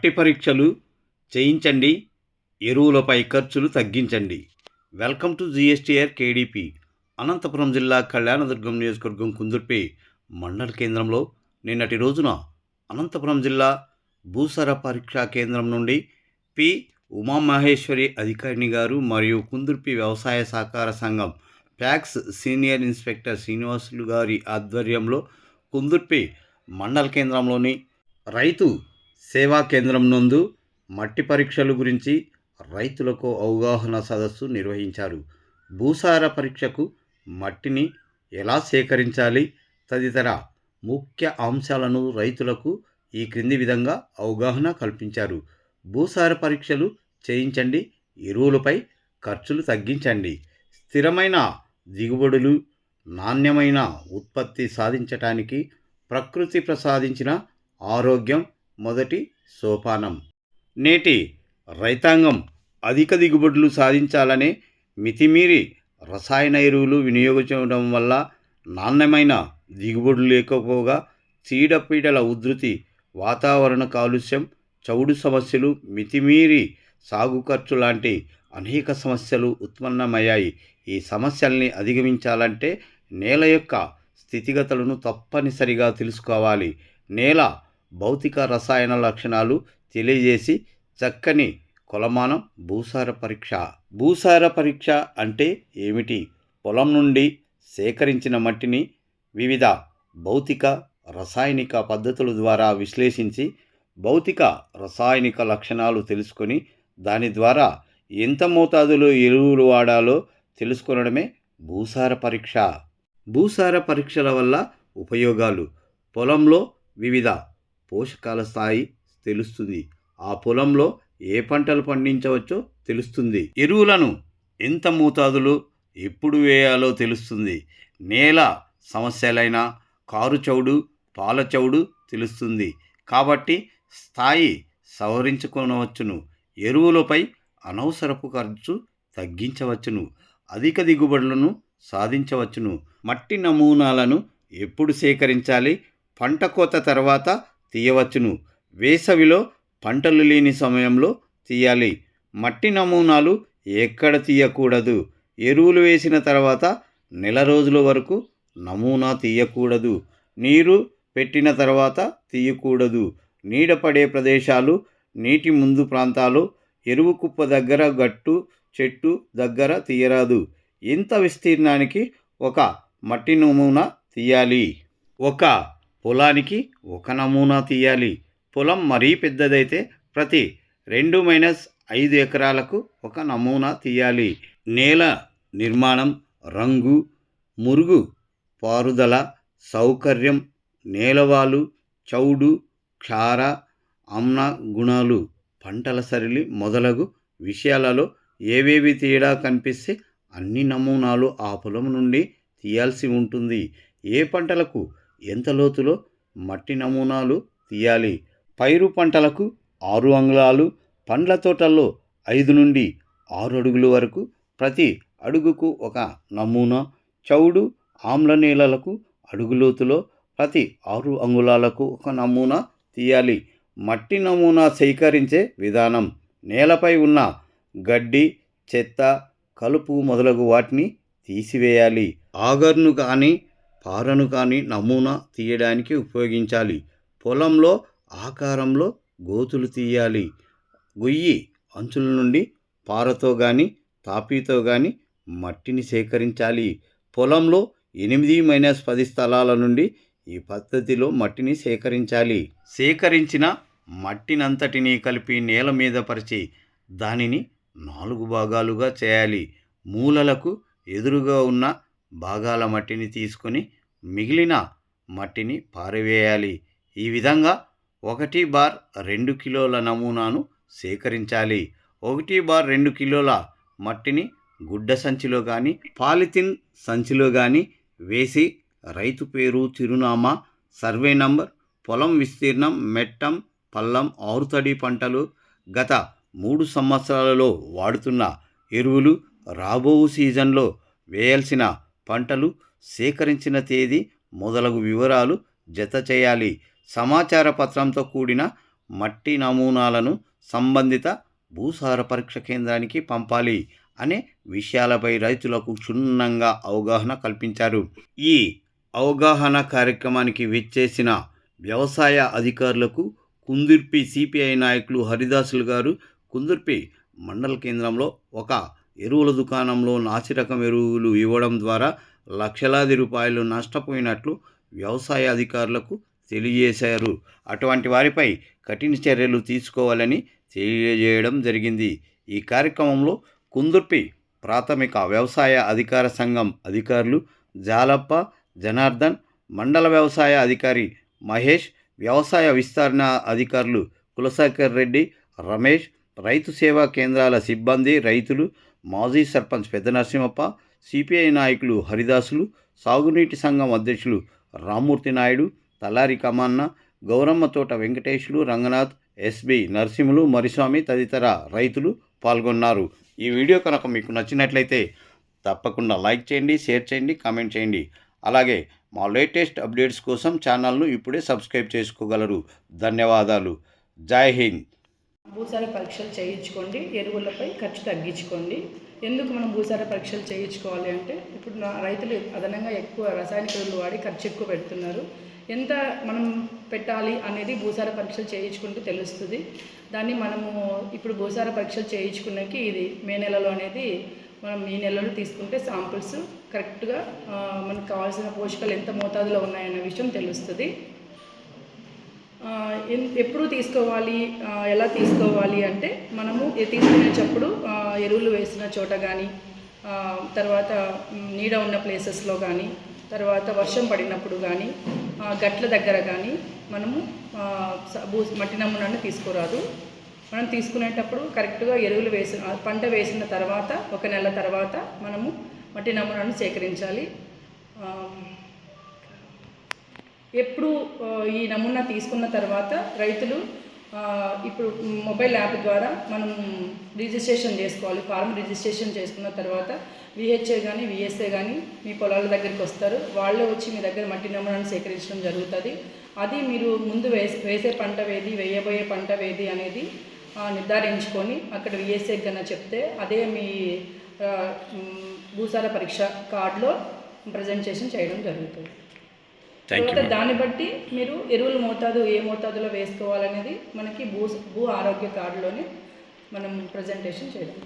మట్టి పరీక్షలు చేయించండి ఎరువులపై ఖర్చులు తగ్గించండి. Welcome to GSTR KDP. Anantapuram జిల్లా కళ్యాణదుర్గం నియోజకవర్గం కుందుర్పే మండల కేంద్రంలో నిన్నటి రోజున అనంతపురం జిల్లా భూసార పరీక్షా కేంద్రం నుండి పి. ఉమామహేశ్వరి అధికారిని గారు మరియు కుందుర్పి వ్యవసాయ సహకార సంఘం ప్యాక్స్ సీనియర్ ఇన్స్పెక్టర్ శ్రీనివాసులు గారి ఆధ్వర్యంలో కుందుర్పి మండల కేంద్రంలోని రైతు సేవా కేంద్రం నందు మట్టి పరీక్షలు గురించి రైతులకు అవగాహన సదస్సు నిర్వహించారు. భూసార పరీక్షకు మట్టిని ఎలా సేకరించాలి? తదితర ముఖ్య అంశాలను రైతులకు ఈ క్రింది విధంగా అవగాహన కల్పించారు. భూసార పరీక్షలు చేయించండి. ఎరువులపై ఖర్చులు తగ్గించండి. స్థిరమైన దిగుబడులు నాణ్యమైన ఉత్పత్తి సాధించటానికి ప్రకృతి ప్రసాదించిన ఆరోగ్యం మొదటి సోపానం. నేటి రైతాంగం అధిక దిగుబడులు సాధించాలనే మితిమీరి రసాయన ఎరువులు వినియోగించడం వల్ల నాణ్యమైన దిగుబడులు లేకపోగా చీడపీడల ఉధృతి వాతావరణ కాలుష్యం చౌడు సమస్యలు మితిమీరి సాగు ఖర్చు లాంటి అనేక సమస్యలు ఉత్పన్నమయ్యాయి. ఈ సమస్యల్ని అధిగమించాలంటే నేల యొక్క స్థితిగతులను తప్పనిసరిగా తెలుసుకోవాలి. నేల భౌతిక రసాయన లక్షణాలు తెలియజేసి చక్కని కొలమానం భూసార పరీక్ష. భూసార పరీక్ష అంటే ఏమిటి? పొలం నుండి సేకరించిన మట్టిని వివిధ భౌతిక రసాయనిక పద్ధతుల ద్వారా విశ్లేషించి భౌతిక రసాయనిక లక్షణాలు తెలుసుకొని దాని ద్వారా ఎంత మోతాదులో ఎరువులు వాడాలో తెలుసుకొనడమే భూసార పరీక్ష. భూసార పరీక్షల వల్ల ఉపయోగాలు. పొలంలో వివిధ పోషకాల స్థాయి తెలుస్తుంది. ఆ పొలంలో ఏ పంటలు పండించవచ్చో తెలుస్తుంది. ఎరువులను ఎంత మోతాదులో ఎప్పుడు వేయాలో తెలుస్తుంది. నేల సమస్యలైన కారు చౌడు పాల చౌడు తెలుస్తుంది. కాబట్టి స్థాయి సవరించుకొనవచ్చును. ఎరువులపై అనవసరపు ఖర్చు తగ్గించవచ్చును. అధిక దిగుబడులను సాధించవచ్చును. మట్టి నమూనాలను ఎప్పుడు సేకరించాలి? పంట కోత తర్వాత తీయవచ్చును. వేసవిలో పంటలు లేని సమయంలో తీయాలి. మట్టి నమూనాలు ఎక్కడ తీయకూడదు? ఎరువులు వేసిన తర్వాత నెల రోజుల వరకు నమూనా తీయకూడదు. నీరు పెట్టిన తర్వాత తీయకూడదు. నీడ పడే ప్రదేశాలు నీటి ముందు ప్రాంతాలు ఎరువు కుప్ప దగ్గర గట్టు చెట్టు దగ్గర తీయరాదు. ఇంత విస్తీర్ణానికి ఒక మట్టి నమూనా తీయాలి. ఒక పొలానికి ఒక నమూనా తీయాలి. పొలం మరీ పెద్దదైతే ప్రతి రెండు మైనస్ ఐదు ఎకరాలకు ఒక నమూనా తీయాలి. నేల నిర్మాణం రంగు మురుగు పారుదల సౌకర్యం నేలవాలు చౌడు క్షార అమ్న గుణాలు పంటల సరిలి మొదలగు విషయాలలో ఏవేవి తేడా కనిపిస్తే అన్ని నమూనాలు ఆ పొలం నుండి తీయాల్సి ఉంటుంది. ఏ పంటలకు ఎంత లోతులో మట్టి నమూనాలు తీయాలి? పైరు పంటలకు ఆరు అంగుళాలు పండ్ల తోటల్లో ఐదు నుండి ఆరు అడుగుల వరకు ప్రతి అడుగుకు ఒక నమూనా చౌడు ఆమ్ల నేలలకు అడుగులోతులో ప్రతి ఆరు అంగుళాలకు ఒక నమూనా తీయాలి. మట్టి నమూనా సేకరించే విధానం నేలపై ఉన్న గడ్డి చెత్త కలుపు మొదలగు వాటిని తీసివేయాలి. ఆగర్ను కానీ పారను కానీ నమూనా తీయడానికి ఉపయోగించాలి. పొలంలో ఆకారంలో గోతులు తీయాలి. గొయ్యి అంచుల నుండి పారతో కానీ తాపీతో కానీ మట్టిని సేకరించాలి. పొలంలో ఎనిమిది మైనస్ పది స్థలాల నుండి ఈ పద్ధతిలో మట్టిని సేకరించాలి. సేకరించిన మట్టినంతటినీ కలిపి నేల మీద పరిచి దానిని నాలుగు భాగాలుగా చేయాలి. మూలలకు ఎదురుగా ఉన్న భాగాల మట్టిని తీసుకొని మిగిలిన మట్టిని పారవేయాలి. ఈ విధంగా ఒకటి బార్ రెండు కిలోల నమూనాను సేకరించాలి. ఒకటి బార్ రెండు కిలోల మట్టిని గుడ్డ సంచిలో కానీ పాలిథిన్ సంచిలో కానీ వేసి రైతు పేరు చిరునామా సర్వే నంబర్ పొలం విస్తీర్ణం మెట్టం పల్లం ఆరుతడి పంటలు గత మూడు సంవత్సరాలలో వాడుతున్న ఎరువులు రాబో సీజన్లో వేయాల్సిన పంటలు సేకరించిన తేదీ మొదలగు వివరాలు జత చేయాలి. సమాచార పత్రంతో కూడిన మట్టి నమూనాలను సంబంధిత భూసార పరీక్ష కేంద్రానికి పంపాలి అనే విషయాలపై రైతులకు క్షుణ్ణంగా అవగాహన కల్పించారు. ఈ అవగాహన కార్యక్రమానికి విచ్చేసిన వ్యవసాయ అధికారులకు కుందుర్పి సిపిఐ నాయకులు హరిదాసులు గారు కుందుర్పి మండల కేంద్రంలో ఒక ఎరువుల దుకాణంలో నాసిరకం ఎరువులు ఇవ్వడం ద్వారా లక్షలాది రూపాయలు నష్టపోయినట్లు వ్యవసాయ అధికారులకు తెలియజేశారు. అటువంటి వారిపై కఠిన చర్యలు తీసుకోవాలని తెలియజేయడం జరిగింది. ఈ కార్యక్రమంలో కుందుర్పి ప్రాథమిక వ్యవసాయ అధికార సంఘం అధికారులు జాలప్ప జనార్దన్ మండల వ్యవసాయ అధికారి మహేష్ వ్యవసాయ విస్తరణ అధికారులు కులశేఖర్ రెడ్డి రమేష్ రైతు సేవా కేంద్రాల సిబ్బంది రైతులు మాజీ సర్పంచ్ పెద్ద నరసింహప్ప సిపిఐ నాయకులు హరిదాసులు సాగునీటి సంఘం అధ్యక్షులు రామ్మూర్తి నాయుడు తలారి కమాన్న గౌరమ్మ తోట వెంకటేశులు రంగనాథ్ ఎస్బి నరసింహులు మరిస్వామి తదితర రైతులు పాల్గొన్నారు. ఈ వీడియో కనుక మీకు నచ్చినట్లయితే తప్పకుండా లైక్ చేయండి షేర్ చేయండి కామెంట్ చేయండి. అలాగే మా లేటెస్ట్ అప్డేట్స్ కోసం ఛానల్ను ఇప్పుడే సబ్స్క్రైబ్ చేసుకోగలరు. ధన్యవాదాలు. జై హింద్. భూసార పరీక్షలు చేయించుకోండి ఎరువులపై ఖర్చు తగ్గించుకోండి. ఎందుకు మనం భూసార పరీక్షలు చేయించుకోవాలి అంటే ఇప్పుడు నా రైతులు అదనంగా ఎక్కువ రసాయనిక ఎరువులు వాడి ఖర్చు ఎక్కువ పెడుతున్నారు. ఎంత మనం పెట్టాలి అనేది భూసార పరీక్షలు చేయించుకుంటే తెలుస్తుంది. దాన్ని మనము ఇప్పుడు భూసార పరీక్షలు చేయించుకున్నాకి ఇది మే నెలలో అనేది మనం ఈ నెలలో తీసుకుంటే సాంపుల్స్ కరెక్ట్గా మనకు కావాల్సిన పోషకాలు ఎంత మోతాదులో ఉన్నాయన్న విషయం తెలుస్తుంది. ఎప్పుడు తీసుకోవాలి ఎలా తీసుకోవాలి అంటే మనము తీసుకునేటప్పుడు ఎరువులు వేసిన చోట కానీ తర్వాత నీడ ఉన్న ప్లేసెస్లో కానీ తర్వాత వర్షం పడినప్పుడు కానీ గట్ల దగ్గర కానీ మనము భూ మట్టి నమూనాను తీసుకోరాదు. మనం తీసుకునేటప్పుడు కరెక్ట్గా ఎరువులు వేసిన పంట వేసిన తర్వాత ఒక నెల తర్వాత మనము మట్టి నమూనాను సేకరించాలి. ఎప్పుడు ఈ నమూనా తీసుకున్న తర్వాత రైతులు ఇప్పుడు మొబైల్ యాప్ ద్వారా మనం రిజిస్ట్రేషన్ చేసుకోవాలి ఫార్మ్ రిజిస్ట్రేషన్ చేసుకున్న తర్వాత విహెచ్ఏ కానీ విఎస్ఏ కానీ మీ పొలాల దగ్గరికి వస్తారు. వాళ్ళే వచ్చి మీ దగ్గర మట్టి నమూనాను సేకరించడం జరుగుతుంది. అది మీరు ముందు వేసే వేసే పంట వేది వేయబోయే పంట వేది అనేది నిర్ధారించుకొని అక్కడ విఎస్ఏ కన్నా చెప్తే అదే మీ భూసార పరీక్ష కార్డులో ప్రజెంటేషన్ చేయడం జరుగుతుంది. తర్వాత దాన్ని బట్టి మీరు ఎరువుల మోతాదు ఏ మోతాదులో వేసుకోవాలనేది మనకి భూ భూ ఆరోగ్య కార్డులోనే మనం ప్రజెంటేషన్ చేయడం.